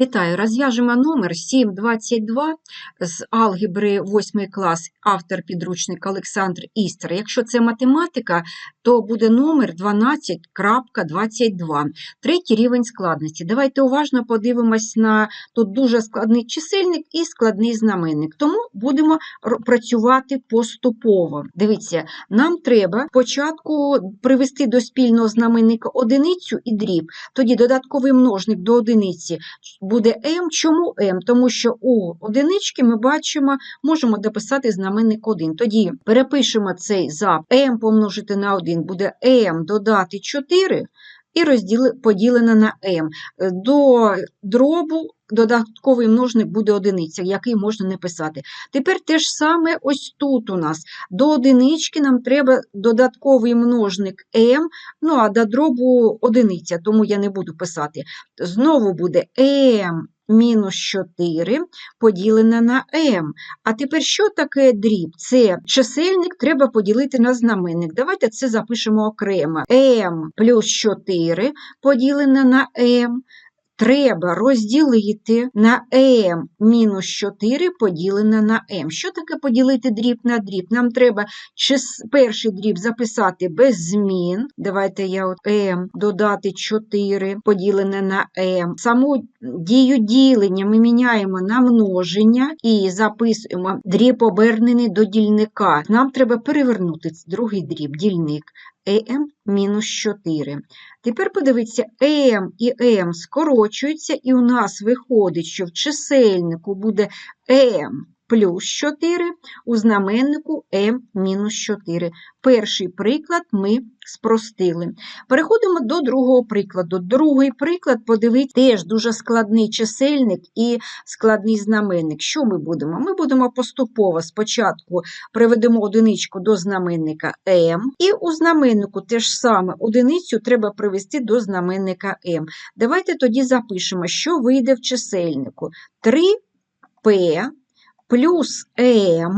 Вітаю! Розв'яжемо номер 722 з алгебри 8 клас, автор підручник Олександр Істер. Якщо це математика, то буде номер 12.22, третій рівень складності. Давайте уважно подивимось на тут дуже складний чисельник і складний знаменник, тому будемо працювати поступово. Дивіться, нам треба спочатку привести до спільного знаменника одиницю і дріб, тоді додатковий множник до одиниці буде m. Чому m? Тому що у одинички ми бачимо, можемо дописати знаменник 1. Тоді перепишемо цей за m помножити на 1, буде m додати 4 і розділи, поділено на. Е, До дробу додатковий множник буде одиниця, який можна не писати. Тепер те ж саме ось тут у нас. До одинички нам треба додатковий множник m, ну а до дробу одиниця, тому я не буду писати. Знову буде m мінус 4 поділене на m. А тепер що таке дріб? Це чисельник треба поділити на знаменник. Давайте це запишемо окремо. m плюс 4 поділене на m. Треба розділити на m мінус 4 поділене на m. Що таке поділити дріб на дріб? Нам треба перший дріб записати без змін. Давайте я от m додати 4 поділене на m. Саму дію ділення ми міняємо на множення і записуємо дріб обернений до дільника. Нам треба перевернути другий дріб, дільник. M мінус 4. Тепер подивіться, m і m скорочуються, і у нас виходить, що в чисельнику буде m плюс 4, у знаменнику m мінус 4. Перший приклад ми спростили. Переходимо до другого прикладу. Другий приклад, подивіться, теж дуже складний чисельник і складний знаменник. Що ми будемо? Ми будемо поступово спочатку приведемо одиничку до знаменника m, і у знаменнику те ж саме одиницю треба привести до знаменника m. Давайте тоді запишемо, що вийде в чисельнику. 3p плюс m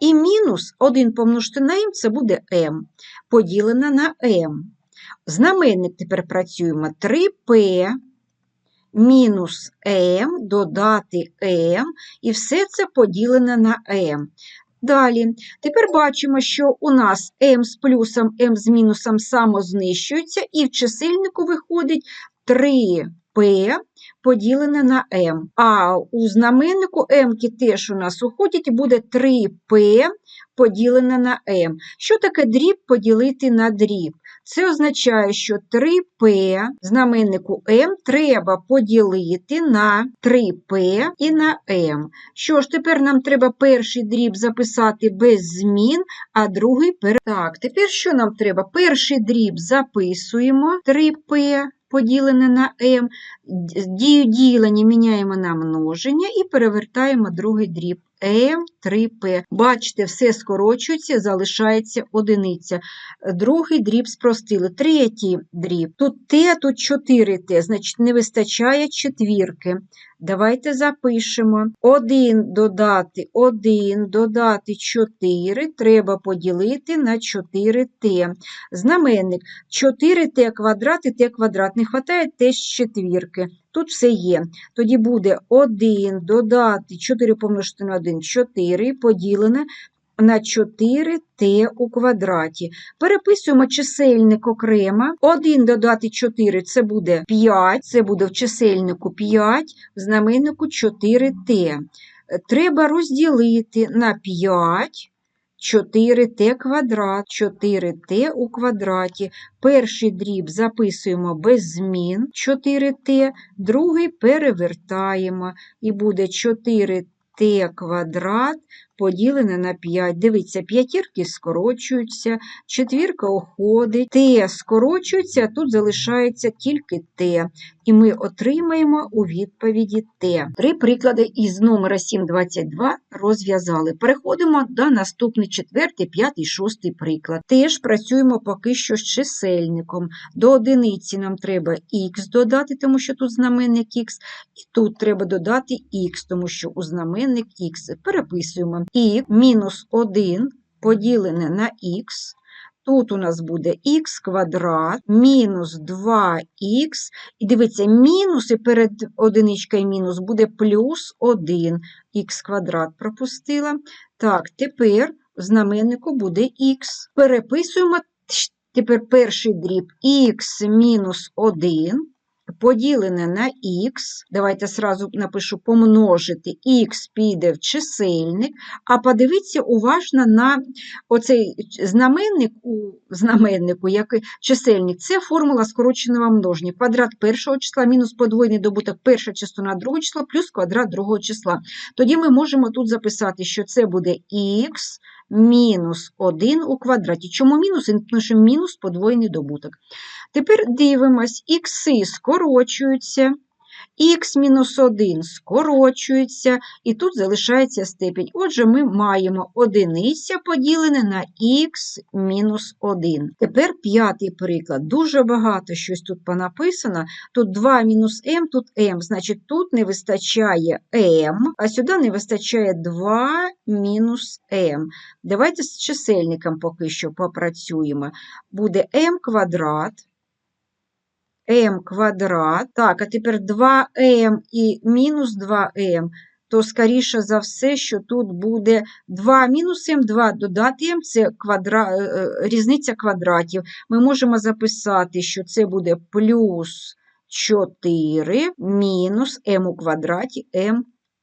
і мінус 1 помножити на m – це буде m, поділене на m. Знаменник тепер працюємо 3p мінус m додати m, і все це поділене на m. Далі, тепер бачимо, що у нас m з плюсом, m з мінусом самознищуються, і в чисельнику виходить 3p поділене на m. А у знаменнику m теж у нас уходять, і буде 3p поділене на m. Що таке дріб поділити на дріб? Це означає, що 3p знаменнику m треба поділити на 3p і на m. Що ж, тепер нам треба перший дріб записати без змін, а другий пере... Так, тепер що нам треба? Перший дріб записуємо 3p поділене на m, дію ділення міняємо на множення і перевертаємо другий дріб m3p. Бачите, все скорочується, залишається одиниця. Другий дріб спростили. Третій дріб. Тут t, тут 4t, значить не вистачає четвірки. Давайте запишемо. 1 додати 1 додати 4 треба поділити на 4t. Знаменник 4t квадрат і t квадрат. Не вистачає теж четвірки. Тут все є. Тоді буде 1 додати 4 помножити на 1 4 поділене на 4t у квадраті. Переписуємо чисельник окремо. 1 додати 4 це буде 5, це буде в чисельнику 5, в знаменнику 4t. Треба розділити на 5. 4t квадрат, 4t у квадраті. Перший дріб записуємо без змін 4t, другий перевертаємо і буде 4t квадрат поділене на 5. Дивіться, п'ятірки скорочуються, четвірка уходить, t скорочується, тут залишається тільки t. І ми отримаємо у відповіді t. Три приклади із номера 722 розв'язали. Переходимо до наступний четвертий, п'ятий, шостий приклад. Теж працюємо поки що з чисельником. До одиниці нам треба х додати, тому що тут знаменник х, і тут треба додати х, тому що у знаменник х. Переписуємо. І мінус 1 поділене на х Тут у нас буде х квадрат мінус 2х. І дивіться, мінус і перед одиничкою мінус буде плюс 1. х квадрат пропустила. Так, тепер в знаменнику буде х. Переписуємо тепер перший дріб х мінус 1 поділене на х. Давайте сразу напишу помножити. х піде в чисельник. А подивіться уважно на оцей знаменник у знаменнику, як чисельник. Це формула скороченого множення. Квадрат першого числа мінус подвоєний добуток першого частина другого числа плюс квадрат другого числа. Тоді ми можемо тут записати, що це буде х мінус 1 у квадраті. Чому мінус? Тому що мінус подвоєний добуток. Тепер дивимось, ікси скорочуються, х мінус 1 скорочується, і тут залишається степінь. Отже, ми маємо одиниця поділене на х мінус 1. Тепер п'ятий приклад. Дуже багато щось тут понаписано. Тут 2 мінус m, тут m, значить тут не вистачає m, а сюди не вистачає 2 мінус m. Давайте з чисельником поки що попрацюємо. Буде m квадрат m квадрат. Так, а тепер 2m і мінус 2m, то скоріше за все, що тут буде 2 мінус m, 2 додати m, це квадра... е, е, різниця квадратів. Ми можемо записати, що це буде плюс 4 мінус m у квадраті, m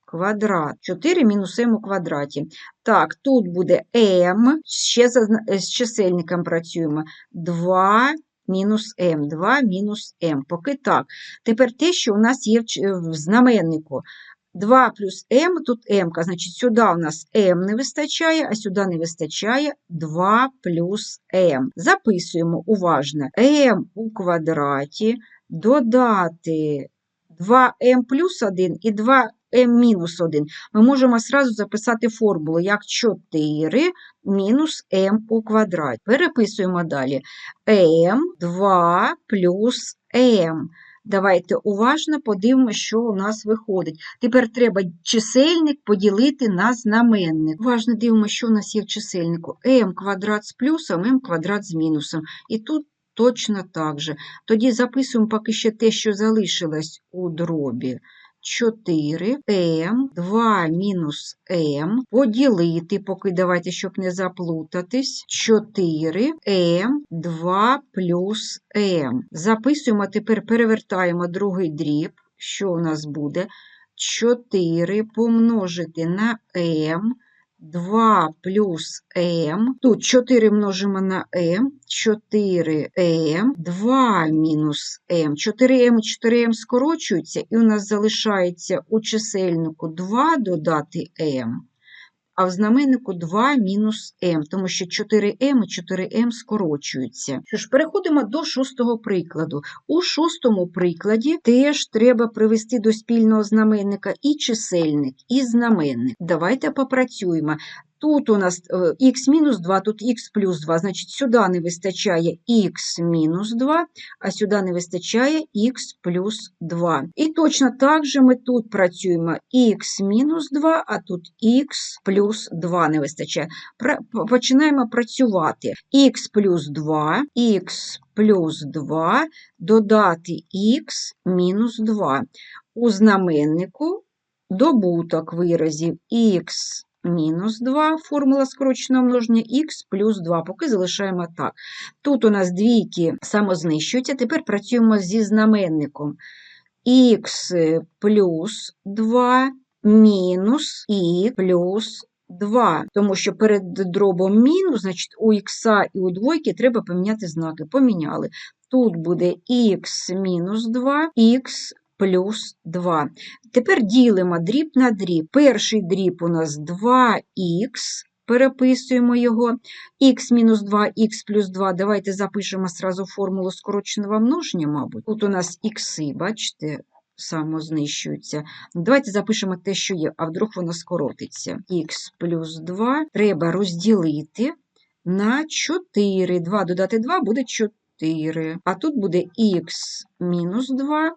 квадрат. 4 мінус m у квадраті. Так, тут буде m, ще з чисельником працюємо. 2 мінус М, 2 мінус М. Поки так. Тепер те, що у нас є в знаменнику. 2 плюс М, тут М, значить, сюди у нас М не вистачає, а сюди не вистачає 2 плюс М. Записуємо уважно М у квадраті додати 2М плюс 1 і 2 М-1. Ми можемо сразу записати формулу як 4 мінус М у квадраті. Переписуємо далі m2 плюс m. Давайте уважно подивимося, що у нас виходить. Тепер треба чисельник поділити на знаменник. Уважно дивимося, що у нас є в чисельнику. m квадрат з плюсом, М квадрат з мінусом. І тут точно так же. Тоді записуємо поки ще те, що залишилось у дробі. 4 m, 2 мінус m, поділити, поки давайте, щоб не заплутатись, 4 m, 2 плюс m. Записуємо, тепер перевертаємо другий дріб. Що у нас буде? 4 помножити на m, 2 плюс m. Тут 4 множимо на m, 4m, 2 мінус m. 4m і 4m скорочуються, і у нас залишається у чисельнику 2 додати m, а в знаменнику 2 мінус М, тому що 4М і 4М скорочуються. Що ж, переходимо до шостого прикладу. У шостому прикладі теж треба привести до спільного знаменника і чисельник, і знаменник. Давайте попрацюємо. Тут у нас е, х мінус 2, тут х плюс 2, значить сюди не вистачає х мінус 2, а сюди не вистачає х плюс 2. І точно так же ми тут працюємо х мінус 2, а тут х плюс 2 не вистачає. Починаємо працювати. х плюс 2, х плюс 2, додати х мінус 2. У знаменнику добуток виразів х мінус 2, формула скороченого множення х плюс 2, поки залишаємо так. Тут у нас двійки самознищуються, тепер працюємо зі знаменником х плюс 2 мінус і плюс 2, тому що перед дробом мінус, значить у х і у двойки треба поміняти знаки. Поміняли. Тут буде х мінус 2, х плюс 2. Тепер ділимо дріб на дріб. Перший дріб у нас 2х, переписуємо його. х мінус 2, х плюс 2. Давайте запишемо сразу формулу скороченого множення, мабуть. Тут у нас ікси, бачите, самознищуються. Давайте запишемо те, що є, а вдруг воно скоротиться. х плюс 2 треба розділити на 4. 2 додати 2 буде 4. А тут буде х мінус 2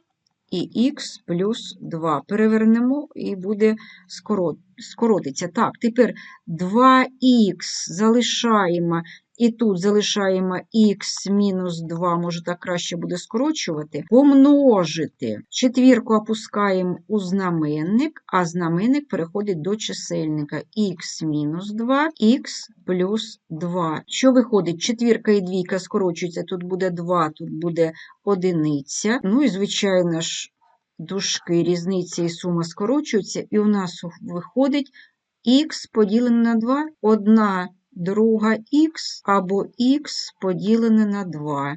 і х плюс 2. Перевернемо і буде скоро- скоротиться. Так, тепер 2х залишаємо І тут залишаємо х мінус 2, може так краще буде скорочувати, помножити. Четвірку опускаємо у знаменник, а знаменник переходить до чисельника. х мінус 2, х плюс 2. Що виходить? Четвірка і двійка скорочуються, тут буде 2, тут буде одиниця. Ну і, звичайно ж, дужки, різниця і сума скорочуються, і у нас виходить х поділене на 2, 1 друга х або х поділене на 2.